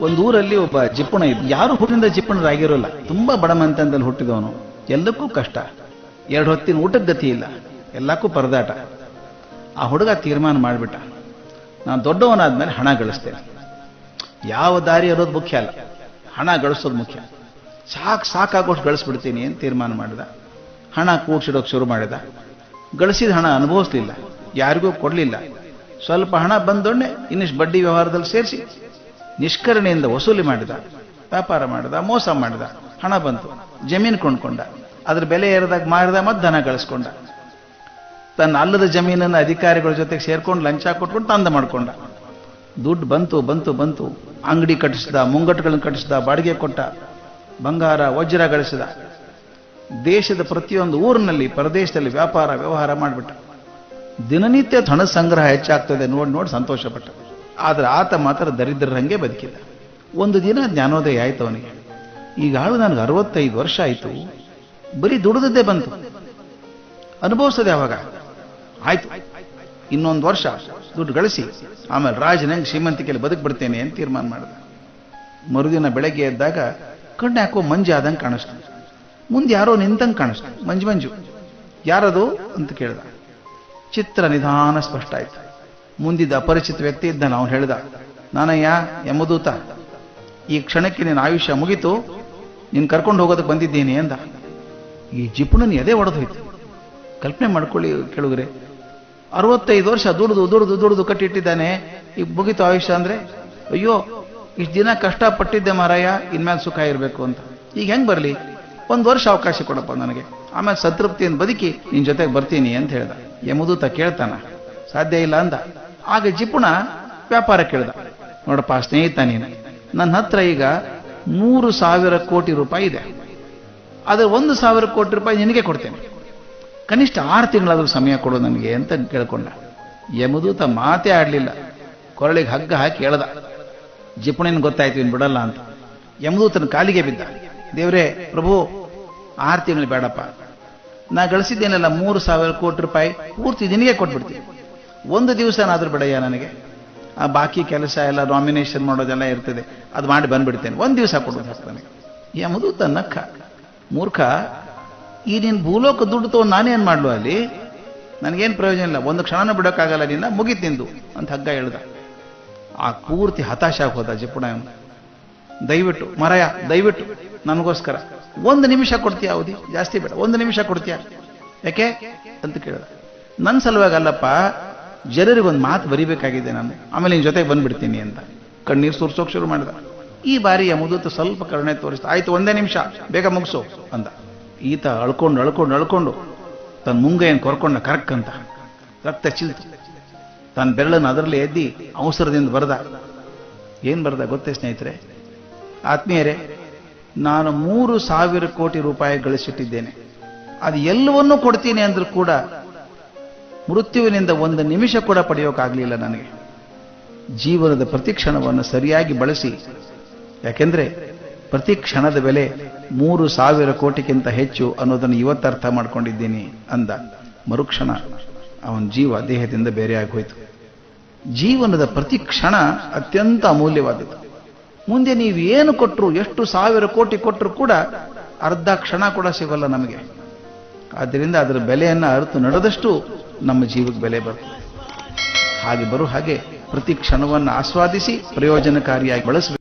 ಒಂದು ಊರಲ್ಲಿ ಒಬ್ಬ ಜಿಪ್ಪಣ ಇದ್ದ. ಯಾರು ಹುಟ್ಟಿನಿಂದ ಜಿಪ್ಪಣರಾಗಿರೋಲ್ಲ. ತುಂಬಾ ಬಡಮಂತನದಲ್ಲಿ ಹುಟ್ಟಿದವನು. ಎಲ್ಲಕ್ಕೂ ಕಷ್ಟ. ಎರಡು ಹೊತ್ತಿನ ಊಟದ ಗತಿ ಇಲ್ಲ. ಎಲ್ಲಕ್ಕೂ ಪರದಾಟ. ಆ ಹುಡುಗ ತೀರ್ಮಾನ ಮಾಡಿಬಿಟ್ಟ. ನಾನು ದೊಡ್ಡವನಾದ್ಮೇಲೆ ಹಣ ಗಳಿಸ್ತೇನೆ. ಯಾವ ದಾರಿ ಇರೋದು ಮುಖ್ಯ ಅಲ್ಲ. ಹಣ ಗಳಿಸೋದು ಮುಖ್ಯ. ಸಾಕು ಸಾಕಾಗೋಷ್ಟು ಗಳಿಸ್ಬಿಡ್ತೀನಿ ಅಂತ ತೀರ್ಮಾನ ಮಾಡಿದ. ಹಣ ಕೂಡ್ಸಿಡೋಕೆ ಶುರು ಮಾಡಿದ. ಗಳಿಸಿದ ಹಣ ಅನುಭವಿಸ್ಲಿಲ್ಲ. ಯಾರಿಗೂ ಕೊಡಲಿಲ್ಲ. ಸ್ವಲ್ಪ ಹಣ ಬಂದೊಡನೆ ಇನ್ನಿಷ್ಟು ಬಡ್ಡಿ ವ್ಯವಹಾರದಲ್ಲಿ ಸೇರಿಸಿ ನಿಷ್ಕರಣೆಯಿಂದ ವಸೂಲಿ ಮಾಡಿದ, ವ್ಯಾಪಾರ ಮಾಡಿದ, ಮೋಸ ಮಾಡಿದ, ಹಣ ಬಂತು, ಜಮೀನು ಕೊಂಡ್ಕೊಂಡ, ಅದ್ರ ಬೆಲೆ ಏರಿದಾಗ ಮಾರಿದ ಮತ್ತೆ ಧನ ಗಳಿಸ್ಕೊಂಡ. ತನ್ನ ಅಲ್ಲದ ಜಮೀನನ್ನು ಅಧಿಕಾರಿಗಳ ಜೊತೆಗೆ ಸೇರ್ಕೊಂಡು ಲಂಚ ಕೊಟ್ಕೊಂಡು ತಂದ ಮಾಡ್ಕೊಂಡ. ದುಡ್ಡು ಬಂತು ಬಂತು ಬಂತು, ಅಂಗಡಿ ಕಟ್ಟಿಸಿದ, ಮುಂಗಟ್ಟುಗಳನ್ನು ಕಟ್ಟಿಸಿದ, ಬಾಡಿಗೆ ಕೊಟ್ಟ, ಬಂಗಾರ, ವಜ್ರ ಗಳಿಸಿದ. ದೇಶದ ಪ್ರತಿಯೊಂದು ಊರಿನಲ್ಲಿ, ಪ್ರದೇಶದಲ್ಲಿ ವ್ಯಾಪಾರ, ವ್ಯವಹಾರ ಮಾಡಿಬಿಟ್ಟ. ದಿನನಿತ್ಯ ಹಣ ಸಂಗ್ರಹ ಹೆಚ್ಚಾಗ್ತದೆ, ನೋಡಿ ನೋಡಿ, ಸಂತೋಷಪಟ್ಟ. ಆದ್ರೆ ಆತ ಮಾತ್ರ ದರಿದ್ರರಂಗೆ ಬದುಕಿದ ಒಂದು ದಿನ ಜ್ಞಾನೋದಯ ಆಯ್ತು ಅವನಿಗೆ. ಈಗ ಆಳು ನನಗೆ ಅರವತ್ತೈದು ವರ್ಷ ಆಯಿತು. ಬರೀ ದುಡಿದದ್ದೇ ಬಂತು. ಅನುಭವಿಸದೆ ಅವಾಗ. ಆಯ್ತು. ಇನ್ನೊಂದು ವರ್ಷ ದುಡ್ಡು ಗಳಿಸಿ, ಆಮೇಲೆ ರಾಜನಂಗೆ ಶ್ರೀಮಂತಿಕೆಯಲ್ಲಿ ಬದುಕ್ಬಿಡ್ತೇನೆ ಅಂತ ತೀರ್ಮಾನ ಮಾಡಿದ. ಮರುದಿನ ಬೆಳಗ್ಗೆ ಎದ್ದಾಗ ಕಣ್ಣು ಯಾಕೋ ಮಂಜು ಆದಂಗೆ ಕಾಣಿಸ್ತು. ಮುಂದೆ ಯಾರೋ ನಿಂತಂಗೆ ಕಾಣಿಸ್ತು. ಮಂಜು ಮಂಜು. ಯಾರದು? ಅಂತ ಕೇಳಿದ. ಚಿತ್ರ ನಿಧಾನ ಸ್ಪಷ್ಟ ಆಯ್ತು. ಮುಂದಿದ್ದ ಅಪರಿಚಿತ ವ್ಯಕ್ತಿ ಇದ್ದಾನೆ, ಅವನು ಹೇಳಿದ, ನಾನಯ್ಯ, ಯಮದೂತ, ಈ ಕ್ಷಣಕ್ಕೆ ನಿನ್ನ ಆಯುಷ್ಯ ಮುಗಿತು, ನೀನು ಕರ್ಕೊಂಡು ಹೋಗೋದಕ್ಕೆ ಬಂದಿದ್ದೀನಿ ಅಂದ ಈ ಜಿಪುಣನ ಎದೆ ಒಡೆದೋಯ್ತು. ಕಲ್ಪನೆ ಮಾಡ್ಕೊಳ್ಳಿ ಕೇಳುಗ್ರೆ, ಅರವತ್ತೈದು ವರ್ಷ ದುಡಿದು ದುಡಿದು ದುಡಿದು ಕಟ್ಟಿಟ್ಟಿದ್ದಾನೆ, ಈಗ ಮುಗಿತು ಆಯುಷ್ಯ ಅಂದ್ರೆ, ಅಯ್ಯೋ, ಇಷ್ಟು ದಿನ ಕಷ್ಟಪಟ್ಟಿದ್ದೆ ಮಾರಾಯ, ಇನ್ಮೇಲೆ ಸುಖ ಇರಬೇಕು ಅಂತ. ಈಗ ಹೆಂಗೆ ಬರಲಿ? ಒಂದು ವರ್ಷ ಅವಕಾಶ ಕೊಡಪ್ಪ ನನಗೆ. ಆಮೇಲೆ ಸಂತೃಪ್ತಿಯನ್ನು ಬದುಕಿ ನಿನ್ನ ಜೊತೆಗೆ ಬರ್ತೀನಿ ಅಂತ ಹೇಳ್ದ. ಯಮದೂತ ಕೇಳ್ತಾನ, ಸಾಧ್ಯ ಇಲ್ಲ ಅಂದ. ಆಗ ಜಿಪುಣ ವ್ಯಾಪಾರ ಕೇಳಿದ. ನೋಡಪ್ಪ ಸ್ನೇಹಿತ ನೀನು, ನನ್ನ ಹತ್ರ ಈಗ ಮೂರು ಸಾವಿರ ಕೋಟಿ ರೂಪಾಯಿ ಇದೆ. ಆದರೆ ಒಂದು ಸಾವಿರ ಕೋಟಿ ರೂಪಾಯಿ ನಿನಗೆ ಕೊಡ್ತೇನೆ. ಕನಿಷ್ಠ ಆರು ತಿಂಗಳಾದ್ರೂ ಸಮಯ ಕೊಡು ನನಗೆ ಅಂತ ಕೇಳ್ಕೊಂಡ. ಯಮದೂತ ಮಾತೇ ಆಡಲಿಲ್ಲ. ಕೊರಳಿಗೆ ಹಗ್ಗ ಹಾಕಿ ಹೇಳ್ದ ಜಿಪುಣೇನು ಗೊತ್ತಾಯ್ತು ಇನ್ನು ಬಿಡಲ್ಲ ಅಂತ. ಯಮದೂತನ ಕಾಲಿಗೆ ಬಿದ್ದ. ದೇವರೇ, ಪ್ರಭು, ಆರು ತಿಂಗಳು ಬೇಡಪ್ಪ. ನಾ ಗಳಿಸಿದ್ದೇನಲ್ಲ ಮೂರು ಸಾವಿರ ಕೋಟಿ ರೂಪಾಯಿ ಪೂರ್ತಿ ನಿನಗೆ ಕೊಟ್ಬಿಡ್ತೀನಿ. ಒಂದು ದಿವಸನಾದರೂ ಬಿಡಯ್ಯ ನನಗೆ. ಆ ಬಾಕಿ ಕೆಲಸ ಎಲ್ಲ ನಾಮಿನೇಷನ್ ಮಾಡೋದೆಲ್ಲ ಇರ್ತದೆ. ಅದು ಮಾಡಿ ಬಂದ್ಬಿಡ್ತೇನೆ. ಒಂದು ದಿವಸ ಕೊಡೋದು ಹಾಕ್ತಾನೆ ಎಂಬುದು ತನ್ನಕ್ಕ ಮೂರ್ಖ, ಈ ನೀನು ಭೂಲೋಕ ದುಡ್ಡು ತೊಗೊಂಡು ನಾನೇನು ಮಾಡಲು ಅಲ್ಲಿ? ನನಗೇನು ಪ್ರಯೋಜನ ಇಲ್ಲ. ಒಂದು ಕ್ಷಣನೂ ಬಿಡೋಕ್ಕಾಗಲ್ಲ ನಿನ್ನ ಮುಗಿತಿಂದು ಅಂತ ಹಗ್ಗ ಹೇಳ್ದ. ಆ ಪೂರ್ತಿ ಹತಾಶ ಹೋದ ಜಿಪುಣ. ದಯವಿಟ್ಟು, ಮರಯ, ದಯವಿಟ್ಟು, ನನಗೋಸ್ಕರ. ಒಂದು ನಿಮಿಷ ಕೊಡ್ತೀಯ ಅವಧಿ? ಜಾಸ್ತಿ ಬೇಡ. ಒಂದು ನಿಮಿಷ ಕೊಡ್ತೀಯ? ಯಾಕೆ? ಅಂತ ಕೇಳಿದ. ನನ್ನ ಸಲುವಾಗಿ ಅಲ್ಲಪ್ಪ ಜನರಿಗೊಂದು ಮಾತು ಬರಿಬೇಕಾಗಿದೆ ನಾನು. ಆಮೇಲೆ ನಿನ್ನ ಜೊತೆಗೆ ಬಂದ್ಬಿಡ್ತೀನಿ ಅಂತ. ಕಣ್ಣೀರು ಸುರ್ಸೋಕ್ ಶುರು ಮಾಡಿದ. ಈ ಬಾರಿ ಯಮದೂತ ಸ್ವಲ್ಪ ಕರುಣೆ ತೋರಿಸ್ತಾ ಆಯ್ತು, ಒಂದೇ ನಿಮಿಷ. ಬೇಗ ಮುಗಿಸು ಅಂದ. ಈತ ಅಳ್ಕೊಂಡು ಅಳ್ಕೊಂಡು ಅಳ್ಕೊಂಡು ತನ್ನ ಮುಂಗೈಯನ್ನು ಕೊರ್ಕೊಂಡ ಕರಕ್ ಅಂತ. ರಕ್ತ ಚಿಲ್ತು. ತನ್ನ ಬೆರಳನ್ನು ಅದರಲ್ಲಿ ಎದ್ದಿ ಅವಸರದಿಂದ ಬರೆದ. ಏನು ಬರ್ದ ಗೊತ್ತೇ ಸ್ನೇಹಿತರೆ? ಆತ್ಮೀಯರೇ, ನಾನು ಮೂರು ಸಾವಿರ ಕೋಟಿ ರೂಪಾಯಿ ಗಳಿಸಿಟ್ಟಿದ್ದೇನೆ. ಅದು ಎಲ್ಲವನ್ನೂ ಕೊಡ್ತೀನಿ ಅಂದ್ರೂ ಕೂಡ ಮೃತ್ಯುವಿನಿಂದ ಒಂದು ನಿಮಿಷ ಕೂಡ ಪಡೆಯೋಕ್ಕಾಗಲಿಲ್ಲ ನನಗೆ. ಜೀವನದ ಪ್ರತಿ ಕ್ಷಣವನ್ನು ಸರಿಯಾಗಿ ಬಳಸಿ. ಯಾಕೆಂದ್ರೆ ಪ್ರತಿ ಕ್ಷಣದ ಬೆಲೆ ಮೂರು ಸಾವಿರ ಕೋಟಿಗಿಂತ ಹೆಚ್ಚು ಅನ್ನೋದನ್ನು ಇವತ್ತು ಅರ್ಥ ಮಾಡ್ಕೊಂಡಿದ್ದೀನಿ ಅಂದ. ಮರುಕ್ಷಣ ಅವನ ಜೀವ ದೇಹದಿಂದ ಬೇರೆಯಾಗಿ ಹೋಯಿತು ಜೀವನದ ಪ್ರತಿ ಕ್ಷಣ ಅತ್ಯಂತ ಅಮೂಲ್ಯವಾದದ್ದು. ಮುಂದೆ ನೀವು ಏನು ಕೊಟ್ಟರು ಎಷ್ಟು ಸಾವಿರ ಕೋಟಿ ಕೊಟ್ಟರು ಕೂಡ ಅರ್ಧ ಕ್ಷಣ ಕೂಡ ಸಿಗಲ್ಲ ನಮಗೆ. ಆದ್ದರಿಂದ ಅದರ ಬೆಲೆಯನ್ನು ಅರಿತು ನಡೆದಷ್ಟು ನಮ್ಮ ಜೀವಕ್ಕೆ ಬೆಲೆ ಬರ್ತದೆ ಹಾಗೆ ಬರೋ ಹಾಗೆ ಪ್ರತಿ ಕ್ಷಣವನ್ನು ಆಸ್ವಾದಿಸಿ ಪ್ರಯೋಜನಕಾರಿಯಾಗಿ ಬಳಸಬೇಕು.